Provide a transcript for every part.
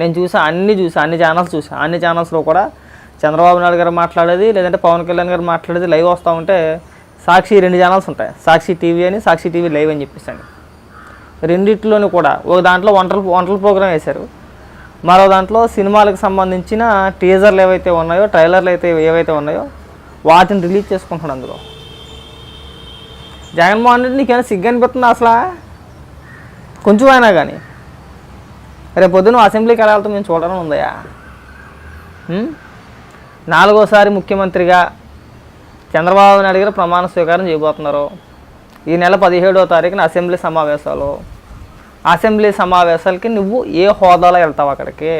నేను చూసా అన్ని చూసా అన్ని ఛానల్స్ చూసా. అన్ని ఛానల్స్లో కూడా చంద్రబాబు నాయుడు గారు మాట్లాడేది లేదంటే పవన్ కళ్యాణ్ గారు మాట్లాడేది లైవ్ వస్తూ ఉంటే సాక్షి రెండు ఛానల్స్ ఉంటాయి. సాక్షి టీవీ అని సాక్షి టీవీ లైవ్ అని చెప్పేసాను రెండిట్లోనూ కూడా ఒక దాంట్లో వంటల వంటల ప్రోగ్రామ్ వేశారు. మరో దాంట్లో సినిమాలకు సంబంధించిన టీజర్లు ఏవైతే ఉన్నాయో ట్రైలర్లు అయితే ఏవైతే ఉన్నాయో వాటిని రిలీజ్ చేసుకుంటున్నాడు అందులో. జగన్మోహన్ రెడ్డి నీకేమైనా సిగ్గు అనిపిస్తుందా అసలు? కొంచెం అయినా కానీ రేపు పొద్దున అసెంబ్లీకి వెళ్ళాలతో మేము చూడడం ఉందయా నాలుగోసారి ముఖ్యమంత్రిగా చంద్రబాబు నాయుడు గారు ప్రమాణ స్వీకారం చేయబోతున్నారు. ఈ నెల పదిహేడో తారీఖున అసెంబ్లీ సమావేశాలు. అసెంబ్లీ సమావేశాలకి నువ్వు ఏ హోదాలో వెళ్తావు అక్కడికి?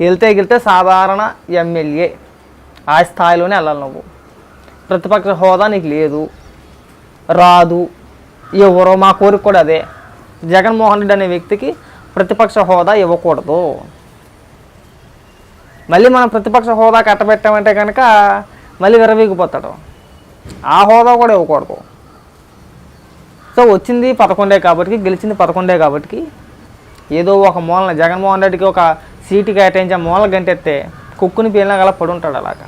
వెళ్తే గెలితే సాధారణ ఎమ్మెల్యే. ఆ స్థాయిలోనే వెళ్ళాలి నువ్వు. ప్రతిపక్ష హోదా నీకు లేదు. రాదు. ఎవరో మా కోరిక కూడా అదే. జగన్మోహన్ రెడ్డి అనే వ్యక్తికి ప్రతిపక్ష హోదా ఇవ్వకూడదు. మళ్ళీ మనం ప్రతిపక్ష హోదా కట్టబెట్టామంటే కనుక మళ్ళీ విరవీగిపోతాడు ఆ హోదా కూడా ఇవ్వకూడదు. సో వచ్చింది పదకొండే కాబట్టి గెలిచింది పదకొండే కాబట్టి ఏదో ఒక మూలన జగన్మోహన్ రెడ్డికి ఒక సీటు కేటాయించే మూల గంటెత్తే కుక్కుని పీలినా గల పడి ఉంటాడు అలాగా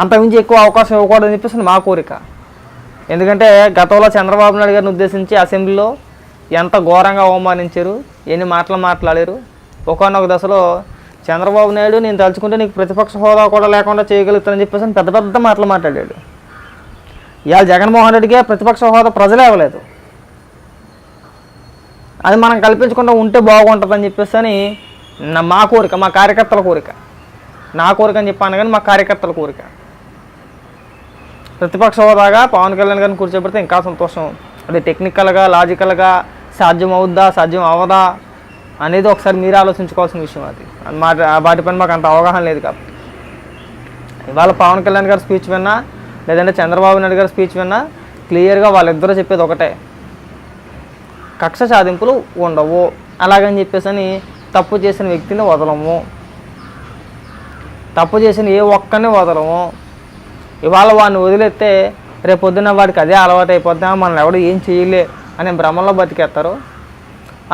అంతకుమించి ఎక్కువ అవకాశం ఇవ్వకూడదని చెప్పేసి మా కోరిక. ఎందుకంటే గతంలో చంద్రబాబు నాయుడు గారిని ఉద్దేశించి అసెంబ్లీలో ఎంత ఘోరంగా అవమానించారు ఎన్ని మాటలు మాట్లాడారు. ఒకనొక దశలో చంద్రబాబు నాయుడు నేను తలుచుకుంటే నీకు ప్రతిపక్ష హోదా కూడా లేకుండా చేయగలుగుతానని చెప్పేసి పెద్ద పెద్ద మాటలు మాట్లాడాడు. ఇవాళ జగన్మోహన్ రెడ్డికే ప్రతిపక్ష హోదా ప్రజలే ఇవ్వలేదు. అది మనం కల్పించకుండా ఉంటే బాగుంటుందని చెప్పేసి అని నా- మా కోరిక మా కార్యకర్తల కోరిక. నా కోరిక అని చెప్పాను కానీ మా కార్యకర్తల కోరిక. ప్రతిపక్ష హోదాగా పవన్ కళ్యాణ్ గారిని కూర్చోబెడితే ఇంకా సంతోషం. అది టెక్నికల్గా లాజికల్గా సాధ్యం అవుద్దా సాధ్యం అవదా అనేది ఒకసారి మీరు ఆలోచించుకోవాల్సిన విషయం అది. అది మా వాటిపైన మాకు అంత అవగాహన లేదు కాబట్టి. ఇవాళ పవన్ కళ్యాణ్ గారి స్పీచ్ విన్నా లేదంటే చంద్రబాబు నాయుడు గారి స్పీచ్ విన్నా క్లియర్గా వాళ్ళిద్దరూ చెప్పేది ఒకటే. కక్ష సాధింపులు ఉండవు. అలాగని చెప్పేసి అని తప్పు చేసిన వ్యక్తిని వదలము. తప్పు చేసిన ఏ ఒక్కరిని వదలము. ఇవాళ వాడిని వదిలేస్తే రేపు పొద్దున్న వాడికి అదే అలవాటు అయిపోద్దా మనం ఎవడు ఏం చేయలే. అనే భ్రమంలో బతికేస్తారు.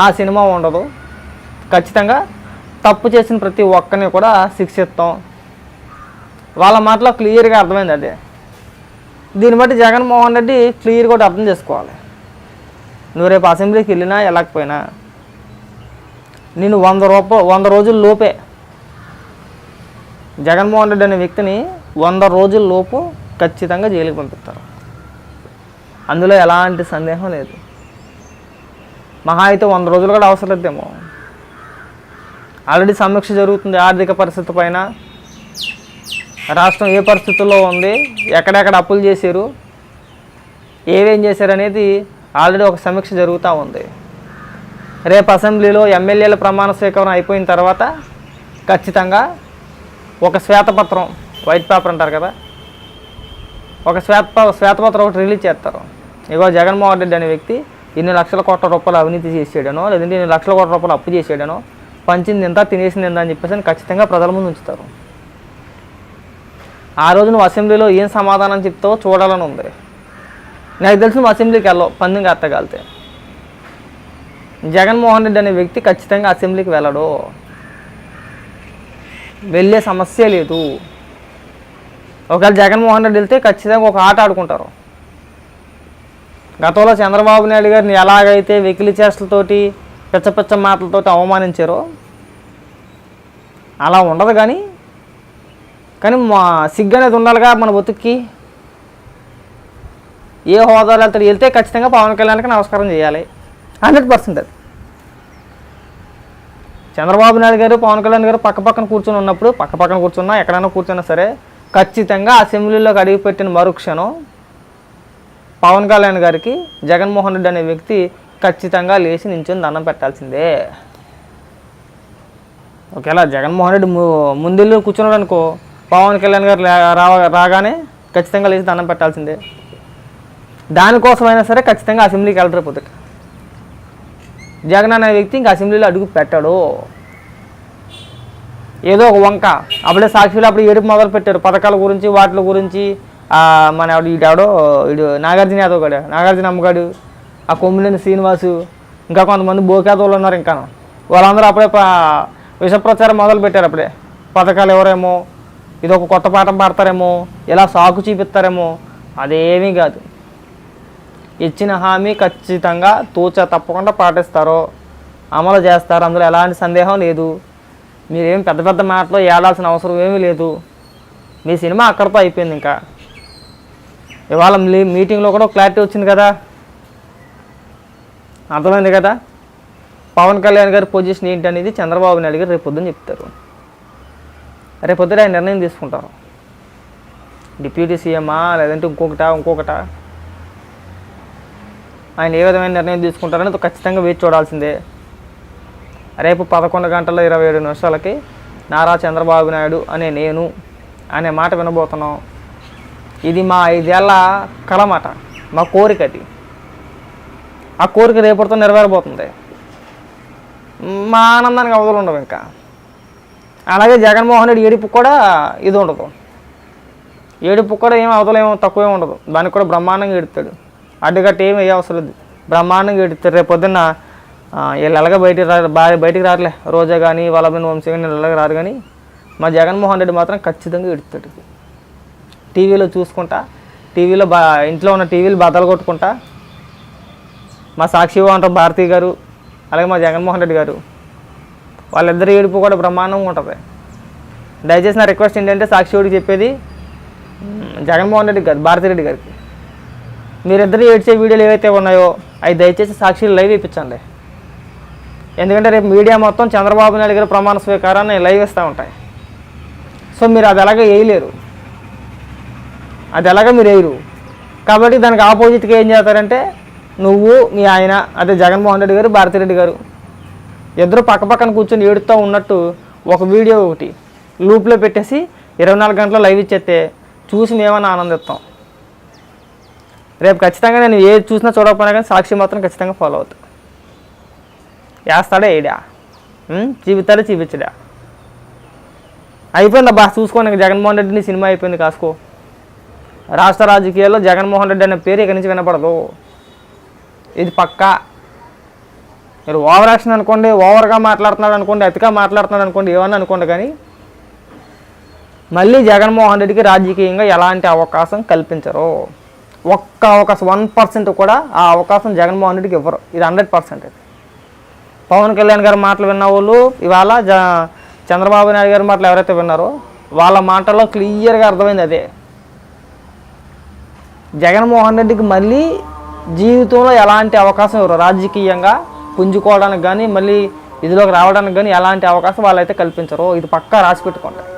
ఆ సినిమా ఉండదు. ఖచ్చితంగా తప్పు చేసిన ప్రతి ఒక్కరిని కూడా శిక్షిస్తాం. వాళ్ళ మాటలో క్లియర్గా అర్థమైంది అదే. దీన్ని బట్టి జగన్మోహన్ రెడ్డి క్లియర్ కూడా అర్థం చేసుకోవాలి. నువ్వు రేపు అసెంబ్లీకి వెళ్ళినా వెళ్ళకపోయినా నేను వంద రూప వంద రోజుల లోపే జగన్మోహన్ రెడ్డి అనే వ్యక్తిని వంద రోజుల లోపు ఖచ్చితంగా జైలుకి పంపిస్తారు. అందులో ఎలాంటి సందేహం లేదు. మహా అయితే వంద రోజులు కూడా అవసరం లేదేమో. ఆల్రెడీ సమీక్ష జరుగుతుంది ఆర్థిక పరిస్థితి పైన. రాష్ట్రం ఏ పరిస్థితుల్లో ఉంది ఎక్కడెక్కడ అప్పులు చేశారు ఏవేం చేశారు అనేది ఆల్రెడీ ఒక సమీక్ష జరుగుతూ ఉంది. రేపు అసెంబ్లీలో ఎమ్మెల్యేల ప్రమాణ స్వీకారం అయిపోయిన తర్వాత ఖచ్చితంగా ఒక శ్వేతపత్రం వైట్ పేపర్ అంటారు కదా ఒక శ్వేత శ్వేతపత్రం ఒకటి రిలీజ్ చేస్తారు. ఇగో జగన్మోహన్ రెడ్డి అనే వ్యక్తి ఇన్ని లక్షల కోట్ల రూపాయలు అవినీతి చేసేయడనో లేదంటే ఇన్ని లక్షల కోట్ల రూపాయలు అప్పు చేసేయడనో పంచింది ఎంత తినేసింది ఎంత అని చెప్పేసి అని ఖచ్చితంగా ప్రజల ముందు ఉంచుతారు. ఆ రోజు నువ్వు అసెంబ్లీలో ఏం సమాధానం చెప్తావో చూడాలని ఉంది. నాకు తెలిసి నువ్వు అసెంబ్లీకి వెళ్ళవు పందెం కట్టగలితే జగన్మోహన్ రెడ్డి అనే వ్యక్తి ఖచ్చితంగా అసెంబ్లీకి వెళ్ళడు. వెళ్ళే సమస్య లేదు. ఒకవేళ జగన్మోహన్ రెడ్డి వెళ్తే ఖచ్చితంగా ఒక ఆట ఆడుకుంటారు. గతంలో చంద్రబాబు నాయుడు గారిని ఎలాగైతే వెకిలి చేష్టలతోటి పిచ్చ పిచ్చ మాటలతోటి అవమానించారో అలా ఉండదు కానీ కానీ మా సిగ్గు అనేది ఉండాలిగా మన బతుక్కి. ఏ హోదాలో వెళ్తాడు వెళ్తే ఖచ్చితంగా పవన్ కళ్యాణ్కి నమస్కారం చేయాలి. హండ్రెడ్ పర్సెంట్ అది. చంద్రబాబు నాయుడు గారు పవన్ కళ్యాణ్ గారు పక్క పక్కన కూర్చొని ఉన్నప్పుడు పక్క పక్కన కూర్చున్నా ఎక్కడైనా కూర్చున్నా సరే ఖచ్చితంగా అసెంబ్లీలోకి అడిగిపెట్టిన మరుక్షణం పవన్ కళ్యాణ్ గారికి జగన్మోహన్ రెడ్డి అనే వ్యక్తి ఖచ్చితంగా లేచి నించుని దండం పెట్టాల్సిందే. ఒకవేళ జగన్మోహన్ రెడ్డి ము- ముందెళ్ళి కూర్చున్నాడు అనుకో పవన్ కళ్యాణ్ గారు రా- రాగానే ఖచ్చితంగా లేచి దండం పెట్టాల్సిందే. దానికోసమైనా సరే ఖచ్చితంగా అసెంబ్లీకి వెళ్ళరు పొద్దుట. జగన్ అనే వ్యక్తి ఇంకా అసెంబ్లీలో అడుగు పెట్టాడు. ఏదో ఒక వంక. అప్పుడే సాక్షిలో అప్పుడు ఏడుపు మొదలు పెట్టారు పథకాల గురించి వాటి గురించి మన ఎవడు ఈడెవడో ఇడు నాగార్జున యాదవ్ గడు నాగార్జున అమ్మగాడు ఆ కొమ్మినేని శ్రీనివాసు ఇంకా కొంతమంది బోకేదోళ్ళు ఉన్నారు ఇంకా వాళ్ళందరూ అప్పుడే ప- విష ప్రచారం మొదలు పెట్టారు అప్పుడే. పథకాలు ఎవరేమో ఇది ఒక కొత్త పాఠం పాడతారేమో ఇలా సాకు చూపిస్తారేమో అదేమీ కాదు. ఇచ్చిన హామీ ఖచ్చితంగా తూచ తప్పకుండా పాటిస్తారో అమలు చేస్తారు అందులో ఎలాంటి సందేహం లేదు. మీరేం పెద్ద పెద్ద మాటలు ఏడాల్సిన అవసరం ఏమీ లేదు. మీ సినిమా అక్కడితో అయిపోయింది ఇంకా. ఇవాళ మీ- మీటింగ్లో కూడా క్లారిటీ వచ్చింది కదా? అర్థమైంది కదా? పవన్ కళ్యాణ్ గారి పొజిషన్ ఏంటి అనేది చంద్రబాబు నాయుడు గారు రేపు పొద్దున్న చెప్తారు. రేపు ఆయన నిర్ణయం తీసుకుంటారు. డిప్యూటీ సీఎమా లేదంటే ఇంకొకటా ఇంకొకటా? ఆయన ఏ విధమైన నిర్ణయం తీసుకుంటారని ఖచ్చితంగా వేచి చూడాల్సిందే. రేపు పదకొండు గంటల ఇరవై ఏడు నిమిషాలకి నారా చంద్రబాబు నాయుడు అనే నేను అనే మాట వినబోతున్నాం. ఇది మా ఐదేళ్ళ కలమాట మా కోరిక అది ఆ కోరిక రేపటితో నెరవేరబోతుంది. మా ఆనందానికి అవధులు ఉండవు ఇంకా. అలాగే జగన్మోహన్ రెడ్డి ఏడుపు కూడా ఇది ఉండదు. ఏడుపు కూడా ఏం అవతల ఏమో తక్కువే ఉండదు. దానికి కూడా బ్రహ్మాండంగా ఏడుతాడు అడ్డుగట్ట ఏమి అవసరం లేదు. బ్రహ్మాండంగా ఏడుతాడు రేపు పొద్దున్న వీళ్ళు ఎలాగ బయటికి రా బయటికి రారులే. రోజా కానీ వాళ్ళ వంశీ కానీ ఎలాగ రారు కానీ మా జగన్మోహన్ రెడ్డి మాత్రం ఖచ్చితంగా ఏడుతాడు టీవీలో చూసుకుంటా టీవీలో బా ఇంట్లో ఉన్న టీవీలు బద్దలు కొట్టుకుంటా. మా సాక్షి అంటారు భారతి గారు అలాగే మా జగన్మోహన్ రెడ్డి గారు వాళ్ళిద్దరి ఏడుపు కూడా బ్రహ్మాండంగా ఉంటుంది. దయచేసి నా రిక్వెస్ట్ ఏంటంటే సాక్షివుడికి చెప్పేది జగన్మోహన్ రెడ్డి గారు భారతి రెడ్డి గారికి. మీరిద్దరు ఏడ్చే వీడియోలు ఏవైతే ఉన్నాయో అవి దయచేసి సాక్షి లైవ్ ఇప్పించండి. ఎందుకంటే రేపు మీడియా మొత్తం చంద్రబాబు నాయుడు గారి ప్రమాణ స్వీకారాన్ని లైవ్ ఇస్తూ ఉంటాయి. సో మీరు అది ఎలాగ వేయలేరు. అది ఎలాగ మీరు వేయరు. కాబట్టి దానికి ఆపోజిట్గా ఏం చేస్తారంటే నువ్వు మీ ఆయన అదే జగన్మోహన్ రెడ్డి గారు భారతిరెడ్డి గారు ఇద్దరు పక్క పక్కన కూర్చొని ఏడుతూ ఉన్నట్టు ఒక వీడియో ఒకటి లూప్లో పెట్టేసి ఇరవై నాలుగు గంటలు లైవ్ ఇచ్చేస్తే చూసి మేమని ఆనందిస్తాం. రేపు ఖచ్చితంగా నేను ఏది చూసినా చూడకపోయినా కానీ సాక్షి మాత్రం ఖచ్చితంగా ఫాలో అవుతా. వేస్తాడా ఏడా చూపిస్తాడా చూపించడా? అయిపోయింది అబ్బా చూసుకోండి జగన్మోహన్ రెడ్డిని సినిమా అయిపోయింది కాసుకో. రాష్ట్ర రాజకీయాల్లో జగన్మోహన్ రెడ్డి అనే పేరు ఇక్కడి నుంచి వినపడదు. ఇది పక్కా. మీరు ఓవర్ యాక్షన్ అనుకోండి ఓవర్గా మాట్లాడుతున్నాడు అనుకోండి అతిగా మాట్లాడుతున్నాడు అనుకోండి ఏమన్నా అనుకోండి కానీ మళ్ళీ జగన్మోహన్ రెడ్డికి రాజకీయంగా ఎలాంటి అవకాశం కల్పించరు. ఒక్క అవకాశం వన్ పర్సెంట్ కూడా ఆ అవకాశం జగన్మోహన్ రెడ్డికి ఇవ్వరు. ఇది హండ్రెడ్ పర్సెంట్ పవన్ కళ్యాణ్ గారి మాటలు విన్న వాళ్ళు ఇవాళ జ చంద్రబాబు నాయుడు గారి మాటలు ఎవరైతే విన్నారో వాళ్ళ మాటల్లో క్లియర్గా అర్థమైంది అదే. జగన్మోహన్ రెడ్డికి మళ్ళీ జీవితంలో ఎలాంటి అవకాశం ఇవ్వరు రాజకీయంగా పుంజుకోవడానికి కానీ మళ్ళీ ఇదిలోకి రావడానికి కానీ ఎలాంటి అవకాశం వాళ్ళైతే కల్పించరు? ఇది పక్కా రాసి పెట్టుకుంటారు.